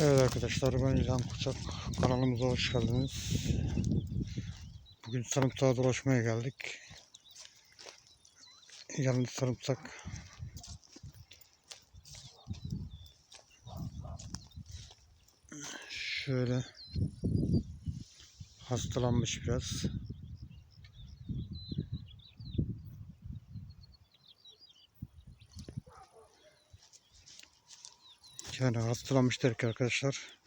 Evet arkadaşlar ben İlhan Kuçak. Kanalımıza hoş geldiniz. Bugün sarımsağa dolaşmaya geldik. Yalnız sarımsak şöyle hastalanmış biraz. Yani hastalanmış derken arkadaşlar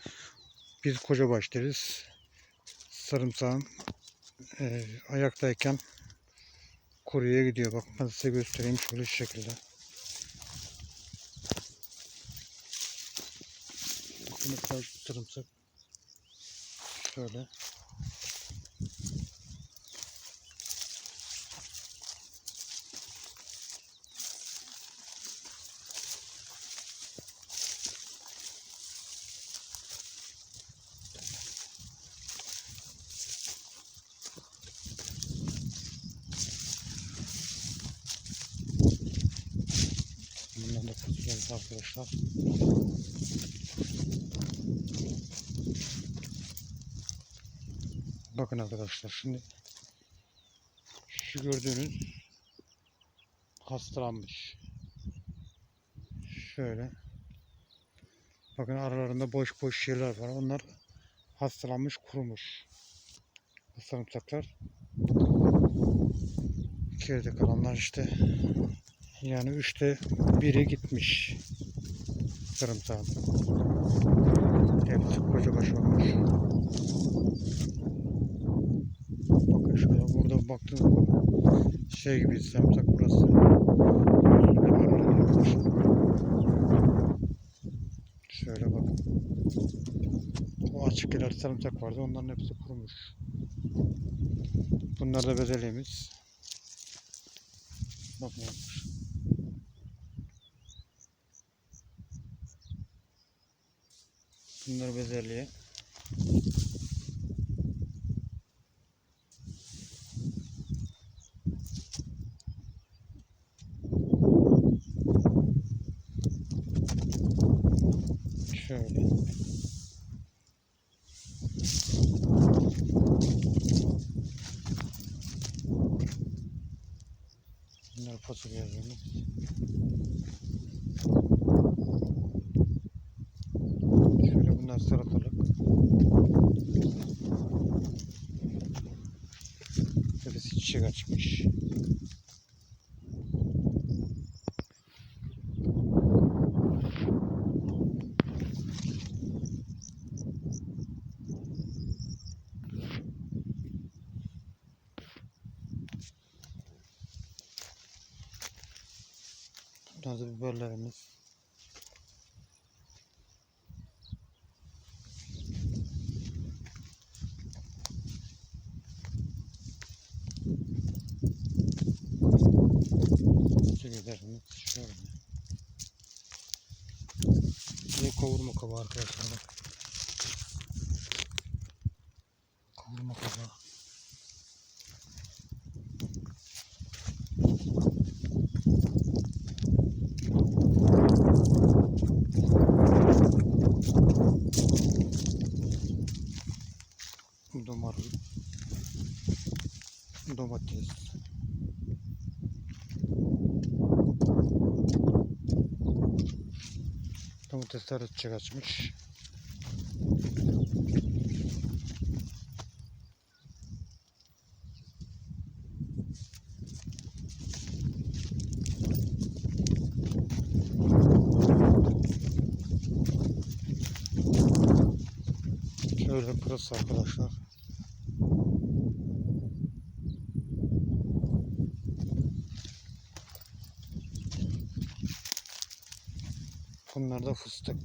biz koca baş deriz. Sarımsağın e, ayaktayken kuruya gidiyor. Bak ben size göstereyim şöyle şu şekilde. Sarımsak şöyle. Bundan da fasulyemiz arkadaşlar. Bakın arkadaşlar şimdi şu gördüğünüz hastalanmış. Şöyle. Bakın aralarında boş boş şeyler var. Onlar hastalanmış, kurumuş. Bu sarımsaklar. Geride kalanlar işte yani üçte biri gitmiş sarımsağın. Hepsi koca baş olmuş. Bakın şöyle burada baktığım şey gibi sarımsak burası. Şöyle bakın. O açık iler sarımsak vardı. Onların hepsi kurumuş. Bunlar da bezeliyemiz. Bakın yapmış. Bunlar bezelye. Şöyle. Bunlar fasulyelerimiz. Şöyle bunlar salatalık. Birisi çiçek açmış. Burada da biberlerimiz. Biberlerimiz şöyle. Bu kavurma kabı arkadaşlar bak. Kavurma da marul. Domates. Domatesler çiçek açmış. Şöyle pırasa arkadaşlar. Bunlar fıstık.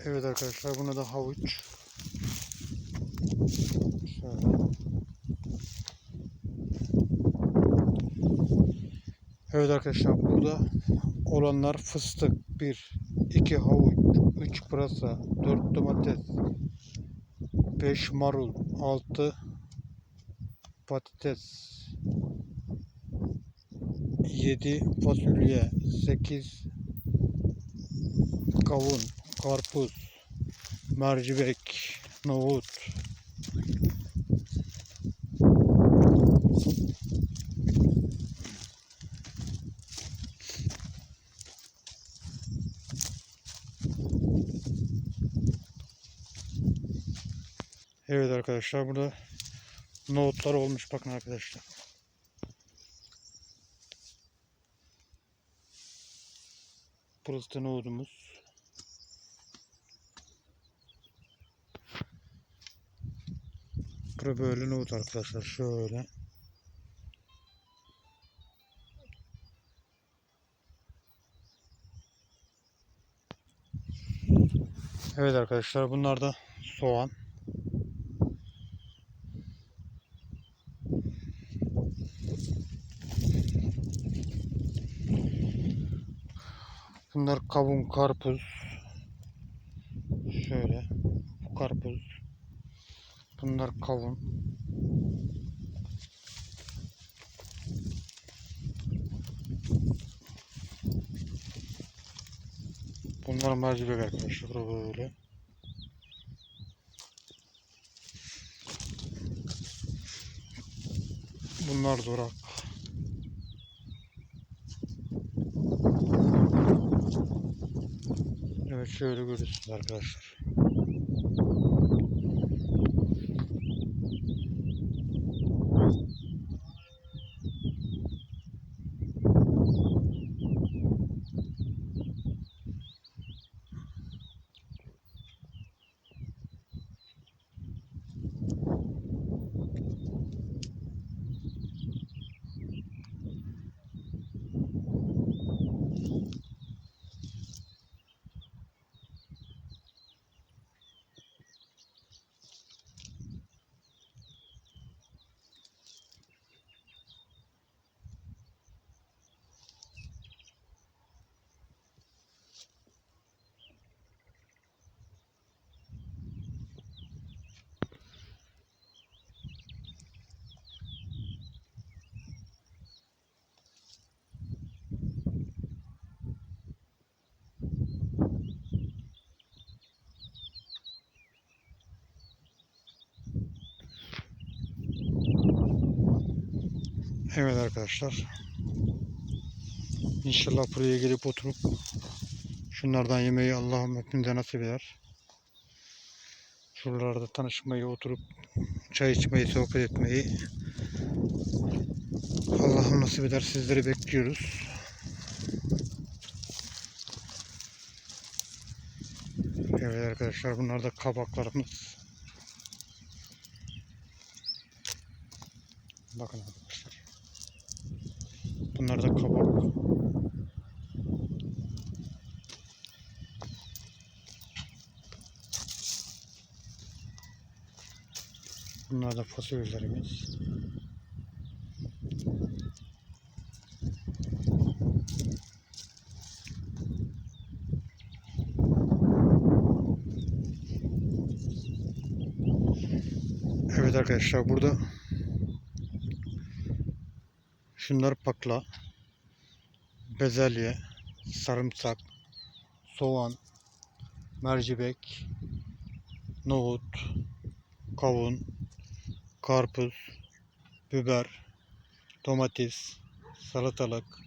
Evet arkadaşlar buna da havuç. Şöyle. Evet arkadaşlar burada olanlar fıstık 1, 2 havuç, 3 pırasa, 4 domates, 5 marul, 6 patates, 7 fasulye, 8 kavun, karpuz, mercimek, nohut. Evet arkadaşlar burada nohutlar olmuş bakın arkadaşlar. Burası da nohudumuz. Bura böyle nohut arkadaşlar şöyle. Evet arkadaşlar bunlar da soğan. Bunlar kavun, karpuz. Şöyle. Bu karpuz. Bunlar kavun. Bunlar mercimek arkadaşlar. Böyle. Bunlar durak. Evet şöyle görüyorsunuz arkadaşlar. Evet arkadaşlar. İnşallah buraya gelip oturup şunlardan yemeği Allah'ım hepimize nasip eder. Şuralarda tanışmayı, oturup çay içmeyi, sohbet etmeyi Allah'ım nasip eder. Sizleri bekliyoruz. Evet arkadaşlar bunlar da kabaklarımız. Bakın arkadaşlar. Bunlar da kabak. Bunlar da fasulyelerimiz. Evet arkadaşlar burada şunlar pakla, bezelye, sarımsak, soğan, mercimek, nohut, kavun, karpuz, biber, domates, salatalık,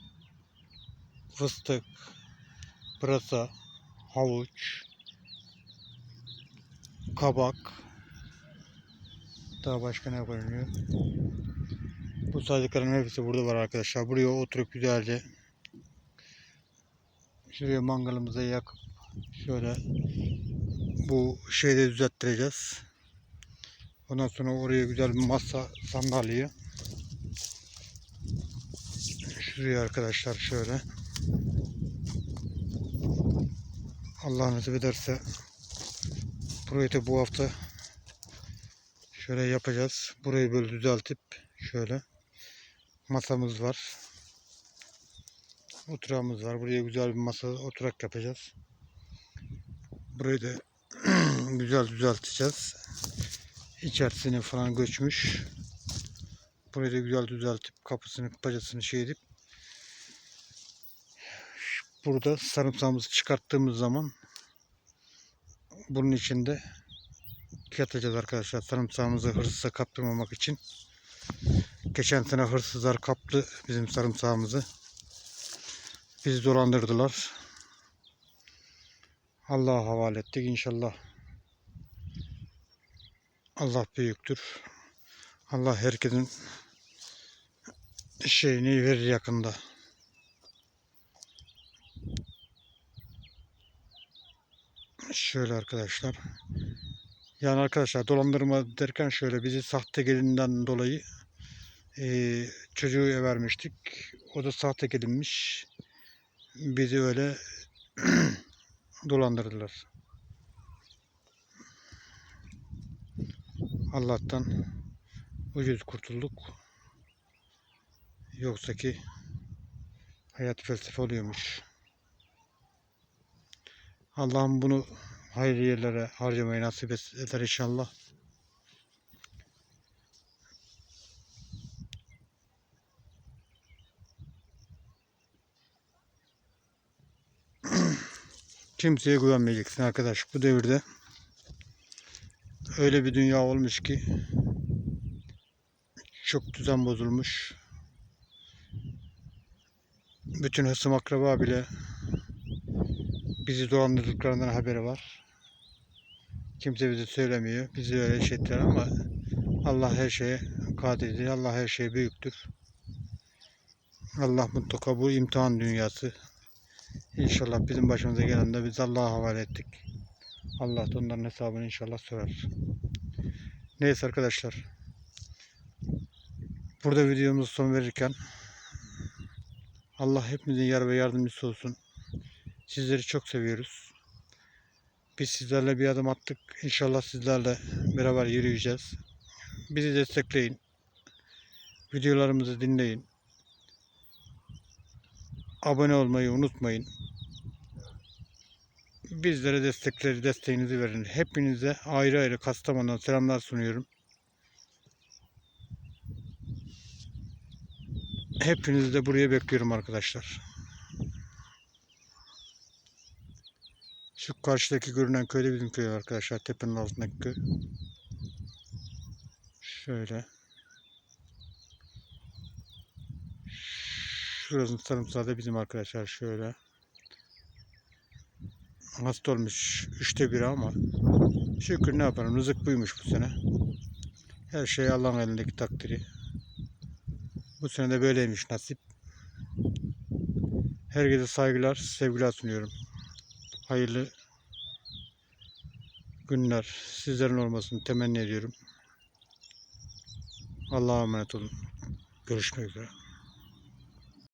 fıstık, pırasa, havuç, kabak, daha başka ne koyuluyor? Bu saydıkların hepsi burada var arkadaşlar. Buraya oturup güzelce şuraya mangalımıza yakıp şöyle bu şeyde düzelttireceğiz. Ondan sonra oraya güzel bir masa sandalye. Şuraya arkadaşlar şöyle. Allah nasip ederse da bu hafta şöyle yapacağız. Burayı böyle düzeltip şöyle masamız var. Oturağımız var. Buraya güzel bir masa oturak yapacağız. Burayı da güzel düzelteceğiz. İçerisini falan göçmüş. Burayı da güzel düzeltip kapısını bacasını şey edip burada sarımsağımızı çıkarttığımız zaman bunun içinde yatacağız arkadaşlar. Sarımsağımızı hırsıza kaptırmamak için. Geçen sene hırsızlar kaptı bizim sarımsağımızı. Bizi dolandırdılar. Allah'a havale ettik inşallah. Allah büyüktür. Allah herkesin şeyini verir yakında. Şöyle arkadaşlar. Yani arkadaşlar dolandırma derken şöyle bizi sahte gelinden dolayı eee çocuğu vermiştik. O da sahte gelinmiş. Bizi öyle dolandırdılar. Allah'tan ucuz kurtulduk. Yoksa ki hayat felsefe oluyormuş. Allah'ım bunu hayırlı yerlere harcamayı nasip eder inşallah. Kimseye güvenmeyeceksin arkadaş bu devirde. Öyle bir dünya olmuş ki çok düzen bozulmuş. Bütün hısım akraba bile bizi dolandırdıklarından haberi var. Kimse bize söylemiyor. Bizi öyle şey ettiler ama Allah her şeye kadirdir. Allah her şeye büyüktür. Allah mutlaka bu imtihan dünyası. İnşallah bizim başımıza gelen de biz Allah'a havale ettik. Allah da onların hesabını inşallah sorar. Neyse arkadaşlar. Burada videomuzu son verirken Allah hepimizin yar ve yardımcısı olsun. Sizleri çok seviyoruz. Biz sizlerle bir adım attık. İnşallah sizlerle beraber yürüyeceğiz. Bizi destekleyin. Videolarımızı dinleyin. Abone olmayı unutmayın. Bizlere destekleri, desteğinizi verin. Hepinize ayrı ayrı Kastamonu'dan selamlar sunuyorum. Hepinizi de buraya bekliyorum arkadaşlar. Şu karşıdaki görünen köy de bizim köy arkadaşlar. Tepenin altındaki köy. Şöyle. Şurasının sarımsağı bizim arkadaşlar. Şöyle. Hasta olmuş. Üçte biri ama. Şükür ne yapalım. Rızık buymuş bu sene. Her şey Allah'ın elindeki takdiri. Bu sene de böyleymiş nasip. Herkese saygılar, sevgiler sunuyorum. Hayırlı günler sizlerin olmasını temenni ediyorum. Allah'a emanet olun. Görüşmek üzere.